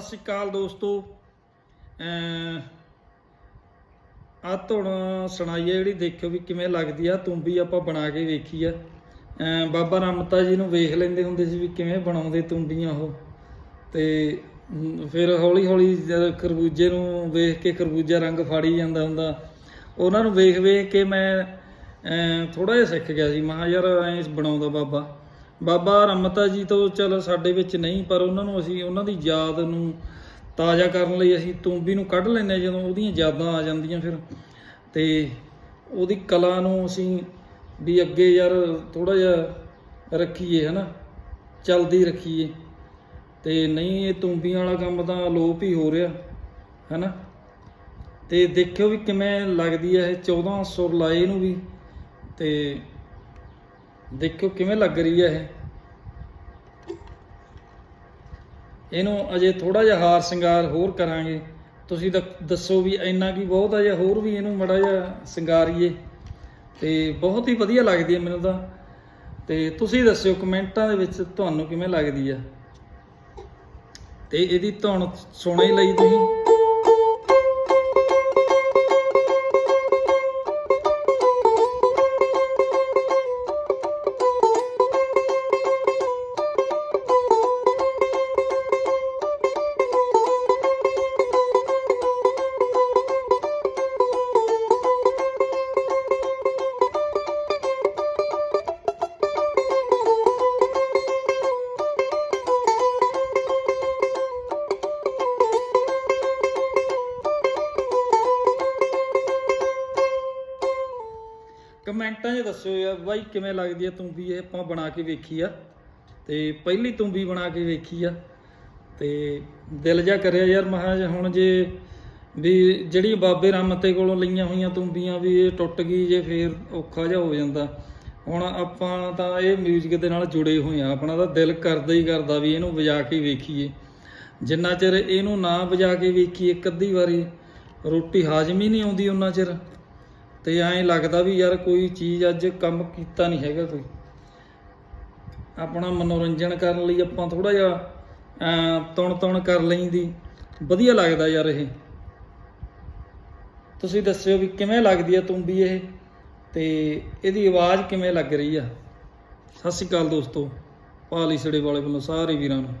ਸਤਿ ਸ਼੍ਰੀ ਅਕਾਲ ਦੋਸਤੋ। ਆ ਧੁਣ ਸੁਣਾਈ ਹੈ ਜਿਹੜੀ ਦੇਖਿਓ ਵੀ ਕਿਵੇਂ ਲੱਗਦੀ ਆ ਤੁੰਬੀ ਆਪਾਂ ਬਣਾ ਕੇ ਵੇਖੀ ਆ। ਬਾਬਾ ਰਾਮਤਾ ਜੀ ਨੂੰ ਵੇਖ ਲੈਂਦੇ ਹੁੰਦੇ ਸੀ ਵੀ ਕਿਵੇਂ ਬਣਾਉਂਦੇ ਤੁੰਬੀਆਂ ਉਹ। ਤੇ ਫਿਰ ਹੌਲੀ ਹੌਲੀ ਜਦ ਖਰਬੂਜੇ ਨੂੰ ਵੇਖ ਕੇ ਖਰਬੂਜਾ ਰੰਗ ਫਾੜੀ ਜਾਂਦਾ ਹੁੰਦਾ, ਉਹਨਾਂ ਨੂੰ ਵੇਖ ਵੇਖ ਕੇ ਮੈਂ ਥੋੜਾ ਜਿਹਾ ਸਿੱਖ ਗਿਆ ਸੀ। ਮਹਾ ਯਾਰ ਐਂ ਬਣਾਉਂਦਾ ਬਾਬਾ। ਬਾਬਾ ਰਮਤਾ ਜੀ ਤੋਂ ਚਲ ਸਾਡੇ ਵਿੱਚ ਨਹੀਂ, ਪਰ ਉਹਨਾਂ ਨੂੰ ਅਸੀਂ ਉਹਨਾਂ ਦੀ ਯਾਦ ਨੂੰ ਤਾਜ਼ਾ ਕਰਨ ਲਈ ਅਸੀਂ ਤੂੰਬੀ ਨੂੰ ਕੱਢ ਲੈਂਦੇ ਹਾਂ, ਜਦੋਂ ਉਹਦੀਆਂ ਯਾਦਾਂ ਆ ਜਾਂਦੀਆਂ ਫਿਰ। ਤੇ ਉਹਦੀ ਕਲਾ ਨੂੰ ਅਸੀਂ ਵੀ ਅੱਗੇ ਯਾਰ ਥੋੜਾ ਜਿਹਾ ਰੱਖੀਏ, ਹਨਾ? ਚਲਦੀ ਰੱਖੀਏ। ਤੇ ਨਹੀਂ, ਇਹ ਤੂੰਬੀਆਂ ਵਾਲਾ ਕੰਮ ਤਾਂ ਲੋਪ ਹੀ ਹੋ ਰਿਹਾ, ਹਨਾ? ਤੇ ਦੇਖਿਓ ਵੀ ਕਿਵੇਂ ਲੱਗਦੀ ਹੈ ਇਹ 14 ਸੁਰ ਲਾਏ ਨੂੰ ਵੀ। ਤੇ ਦੇਖਿਓ ਕਿਵੇਂ ਲੱਗ ਰਹੀ ਹੈ ਇਹ। ਇਹਨੂੰ ਅਜੇ ਥੋੜਾ ਜਿਹਾ ਹਾਰ ਸ਼ਿੰਗਾਰ ਹੋਰ ਕਰਾਂਗੇ। ਤੁਸੀਂ ਤਾਂ ਦੱਸੋ ਵੀ ਇੰਨਾ ਕੀ ਬਹੁਤ ਆ ਜਾਂ ਹੋਰ ਵੀ ਇਹਨੂੰ ਮੜਾ ਜਿਹਾ ਸ਼ਿੰਗਾਰੀਏ। ਤੇ ਬਹੁਤ ਹੀ ਵਧੀਆ ਲੱਗਦੀ ਹੈ ਮੈਨੂੰ ਤਾਂ। ਤੇ ਤੁਸੀਂ ਦੱਸਿਓ ਕਮੈਂਟਾਂ ਦੇ ਵਿੱਚ ਤੁਹਾਨੂੰ ਕਿਵੇਂ ਲੱਗਦੀ ਆ। ਤੇ ਇਹਦੀ ਧੁਨ ਸੁਣ ਹੀ ਲਈ ਤੁਸੀਂ। ਕਮੈਂਟਾਂ 'ਚ ਦੱਸਿਓ ਯਾਰ ਬਾਈ ਕਿਵੇਂ ਲੱਗਦੀ ਆ ਤੂੰਬੀ ਇਹ ਆਪਾਂ ਬਣਾ ਕੇ ਵੇਖੀ ਆ। ਤੇ ਪਹਿਲੀ ਤੂੰਬੀ ਬਣਾ ਕੇ ਵੇਖੀ ਆ। ਤੇ ਦਿਲ ਜਾ ਕਰਿਆ ਯਾਰ ਮਹਾਜ ਹੁਣ ਜੇ ਵੀ ਜਿਹੜੀ ਬਾਬੇ ਰਾਮਤੇ ਕੋਲੋਂ ਲਈਆਂ ਹੋਈਆਂ ਤੂੰਬੀਆਂ ਵੀ ਇਹ ਟੁੱਟ ਗਈ ਜੇ ਫੇਰ ਔਖਾ ਜਿਹਾ ਹੋ ਜਾਂਦਾ। ਹੁਣ ਆਪਾਂ ਤਾਂ ਇਹ 뮤직 ਦੇ ਨਾਲ ਜੁੜੇ ਹੋਏ ਆ। ਆਪਣਾ ਤਾਂ ਦਿਲ ਕਰਦਾ ਹੀ ਕਰਦਾ ਵੀ ਇਹਨੂੰ ਵਜਾ ਕੇ ਵੇਖੀਏ। ਜਿੰਨਾ ਚਿਰ ਇਹਨੂੰ ਨਾ ਵਜਾ ਕੇ ਵੇਖੀਏ, ਇੱਕ ਅੱਧੀ ਵਾਰੀ ਰੋਟੀ ਹਾਜ਼ਮ ਹੀ ਨਹੀਂ ਆਉਂਦੀ ਉਹਨਾਂ ਚਿਰ। ਤੇ ਐਂ ਲੱਗਦਾ ਵੀ ਯਾਰ ਕੋਈ ਚੀਜ਼ ਅੱਜ ਕੰਮ ਕੀਤਾ ਨਹੀਂ ਹੈਗਾ ਕੋਈ। ਆਪਣਾ ਮਨੋਰੰਜਨ ਕਰਨ ਲਈ ਆਪਾਂ ਥੋੜਾ ਜਿਹਾ ਤਣ ਤਣ ਕਰ ਲਈਂਦੀ ਵਧੀਆ ਲੱਗਦਾ ਯਾਰ ਇਹ। ਤੁਸੀਂ ਦੱਸਿਓ ਵੀ ਕਿਵੇਂ ਲੱਗਦੀ ਆ ਤੁੰਬੀ ਇਹ? ਤੇ ਇਹਦੀ ਆਵਾਜ਼ ਕਿਵੇਂ ਲੱਗ ਰਹੀ ਆ? ਸਤਿ ਸ਼੍ਰੀ ਅਕਾਲ ਦੋਸਤੋ, ਪਾਲੀ ਸੜੇ ਵਾਲੇ ਵੱਲੋਂ ਸਾਰੇ ਵੀਰਾਂ ਨੂੰ।